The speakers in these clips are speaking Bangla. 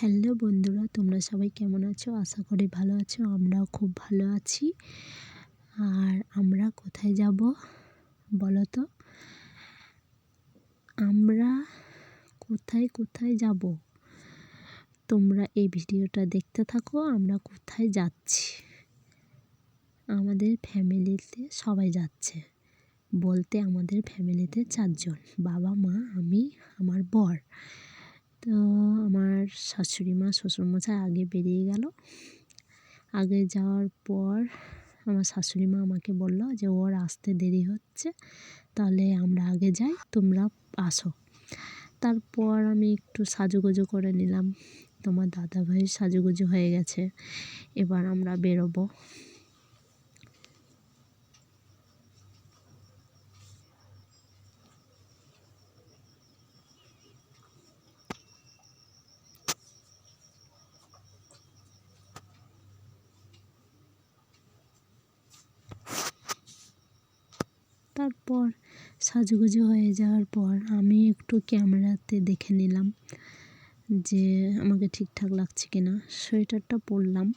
হ্যালো বন্ধুরা, তোমরা সবাই কেমন আছো? আশা করি ভালো আছো, আমরাও খুব ভালো আছি। আর আমরা কোথায় যাব বলো তো? আমরা কোথায় কোথায় যাব? তোমরা এই ভিডিওটা দেখতে থাকো, আমরা কোথায় যাচ্ছি? আমাদের ফ্যামিলিতে সবাই যাচ্ছে। বলতে আমাদের ফ্যামিলিতে চারজন, বাবা, মা, আমি, আমার বর। তো আমার শাশুড়ি মা, শ্বশুরমশাই আগে বেরিয়ে গেল। আগে যাওয়ার পর আমার শাশুড়ি মা আমাকে বলল যে, ওর আসতে দেরি হচ্ছে, তাহলে আমরা আগে যাই, তোমরা আসো। তারপর আমি একটু সাজুগুজু করে নিলাম। তোমার দাদাভাই সাজুগুজু হয়ে গেছে। এবার আমরা বেরোবো। তারপর সাজুগুজু হয়ে যাওয়ার পর আমি একটু ক্যামেরাতে দেখে নিলাম যে আমাকে ঠিকঠাক লাগছে কি না সোয়েটারটা পরলাম।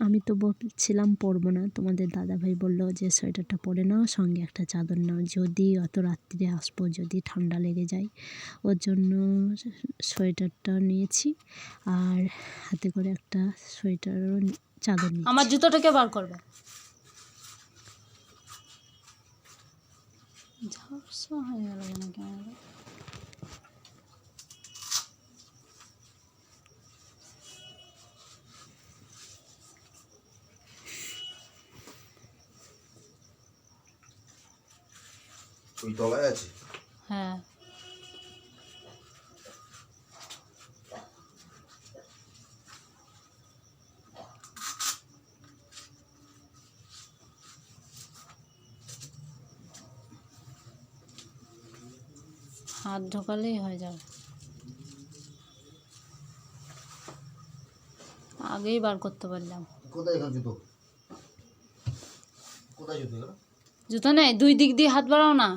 আমি তো বলছিলাম পরবো না। তোমাদের দাদাভাই বলল যে সোয়েটারটা পরে নাও, সঙ্গে একটা চাদর নাও। যদি অত রাত্রিরে আসব, যদি ঠান্ডা লেগে যায়, ওর জন্য সোয়েটারটা নিয়েছি আর হাতে করে একটা সোয়েটারও চাদর আমার জুতোটাকে বার করবে। ঝাপসা হয়ে গেল কেন ক্যামেরা ওই তলায় আছে হ্যাঁ হাত ঢোকালেই হয়ে যাবে। আগেই বার করতে পারলাম। জুতো? কোথায় জুতো এগুলো? জুতো নেই দুই দিক দিয়ে হাত বাড়াও না।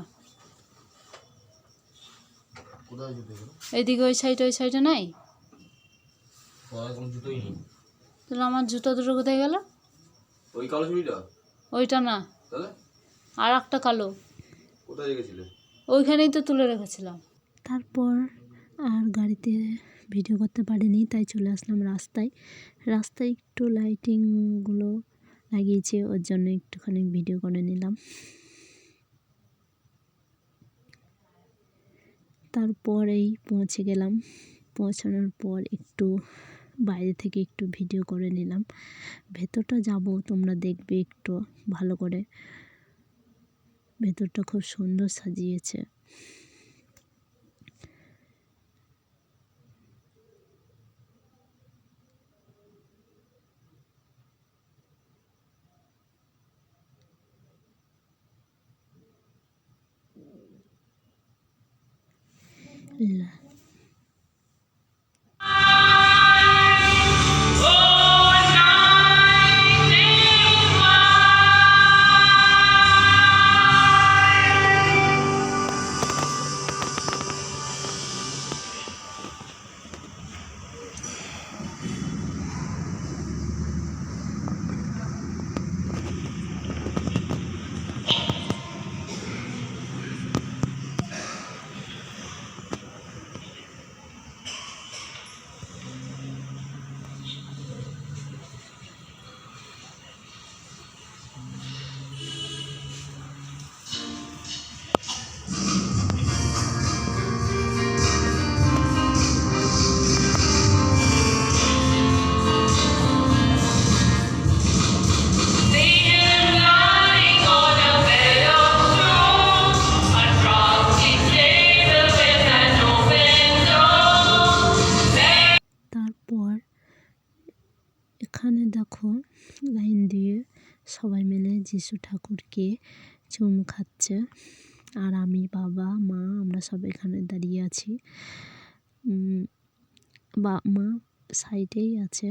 কোথায় জুতো এগুলো? এইদিকে ওই সাইড ওই সাইডে নাই? তাহলে আমার জুতো দুটো কোথায় গেল? ওই কালো ওইটা না। আর একটা কালো। কোথায় রেখেছিলে? ওইখানেই তো তুলে রেখেছিলাম। তারপর আর গাড়িতে ভিডিও করতে পারিনি, তাই চলে আসলাম রাস্তায়। রাস্তায় একটু লাইটিংগুলো লাগিয়েছে, ওর জন্য একটুখানি ভিডিও করে নিলাম। তারপরেই পৌঁছে গেলাম। পৌঁছানোর পর একটু বাইরে থেকে একটু ভিডিও করে নিলাম। ভেতরটা যাব, তোমরা দেখবে একটু ভালো করে। ভেতরটা খুব সুন্দর সাজিয়েছে। লা- লাইন দিয়ে সবাই মিলে যিশু ঠাকুরকে চুম খাচ্ছে। আর আমি, বাবা, মা, আমরা সব এখানে দাঁড়িয়ে আছি। বা, মা সাইডেই আছে।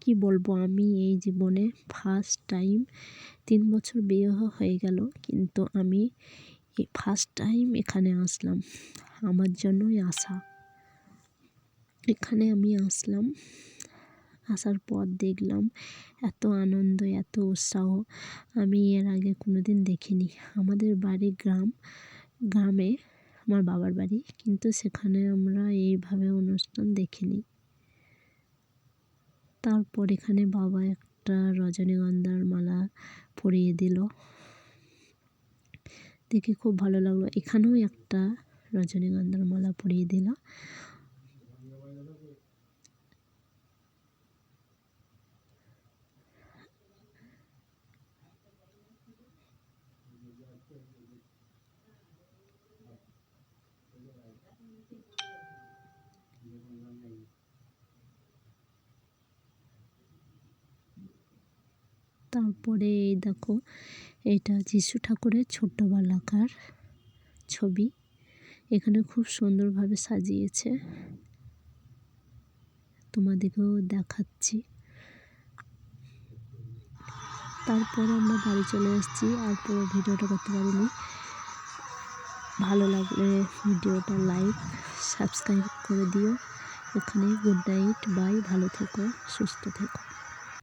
কি বলব আমি, এই জীবনে ফার্স্ট টাইম তিন বছর বিয়ে হয়ে গেল, কিন্তু আমি ফার্স্ট টাইম এখানে আসলাম। আমার জন্যই আসা এখানে আমি আসলাম। আসার পর দেখলাম। এত আনন্দ, এত উৎসাহ আমি এর আগে কোনো দিন দেখিনি। আমাদের বাড়ি গ্রাম, গ্রামে, আমার বাবার বাড়ি, কিন্তু সেখানে আমরা এইভাবে অনুষ্ঠান দেখিনি। তারপর এখানে বাবা একটা রজনীগন্ধার মালা পরিয়ে দিল। দেখে খুব ভালো লাগল। এখানেও একটা রজনীগন্ধার মালা পরিয়ে দিল। তারপরে এই দেখো এটা যিশু ঠাকুরের ছোট্টবেলাকার ছবি। এখানে খুব সুন্দরভাবে সাজিয়েছে। তোমাদেরকেও দেখাচ্ছি। তারপরে আমরা বাড়ি চলে এসেছি আর পুরো ভিডিওটা করতে পারিনি। ভালো লাগলে ভিডিওটা লাইক সাবস্ক্রাইব করে দিও। এখানে গুড নাইট বাই ভালো থেকো, সুস্থ থেকো।